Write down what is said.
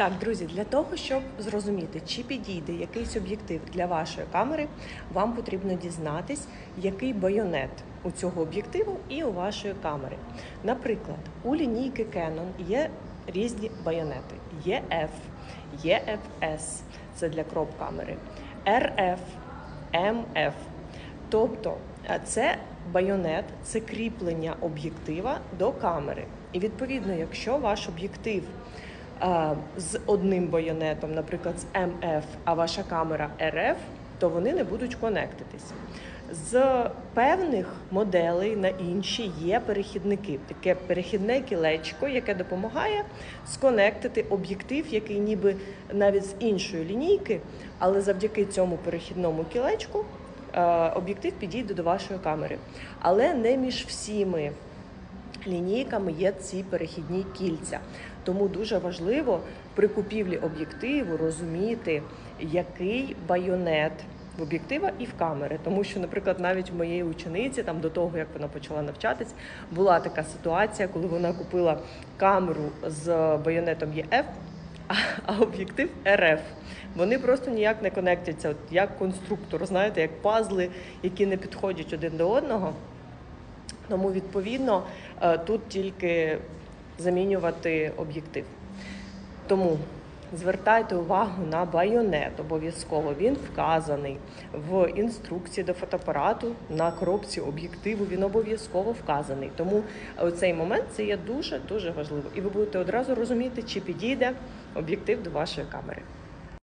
Так, друзі, для того, щоб зрозуміти, чи підійде якийсь об'єктив для вашої камери, вам потрібно дізнатись, який байонет у цього об'єктиву і у вашої камери. Наприклад, у лінійки Canon є різні байонети: є F, є FS, це для кроп камери, RF, MF. Тобто е, це байонет, це кріплення об'єктива до камери. І відповідно, якщо ваш об'єктив з одним байонетом, наприклад, з МФ, а ваша камера РФ, то вони не будуть конектитись. З певних моделей на інші є перехідники. Таке перехідне кілечко, яке допомагає сконектити об'єктив, який ніби навіть з іншої лінійки, але завдяки цьому перехідному кілечку е, об'єктив підійде до вашої камери. Але не між всіми лінійками є ці перехідні кільця. Тому дуже важливо при купівлі об'єктиву розуміти, який байонет в об'єктива і в камери. Тому що, наприклад, навіть в моєї учениці, там до того як вона почала навчатись, була така ситуація, коли вона купила камеру з байонетом ЄФ, а- а об'єктив РФ. Вони просто ніяк не конектяться, як конструктор, знаєте, як пазли, які не підходять один до одного. Тому відповідно е, тут тільки замінювати об'єктив. Тому звертайте увагу на байонет обов'язково. Він вказаний в інструкції до фотоапарату на коробці об'єктиву. Він обов'язково вказаний. Тому цей момент це є дуже дуже важливо. І ви будете одразу розуміти, чи підійде об'єктив до вашої камери.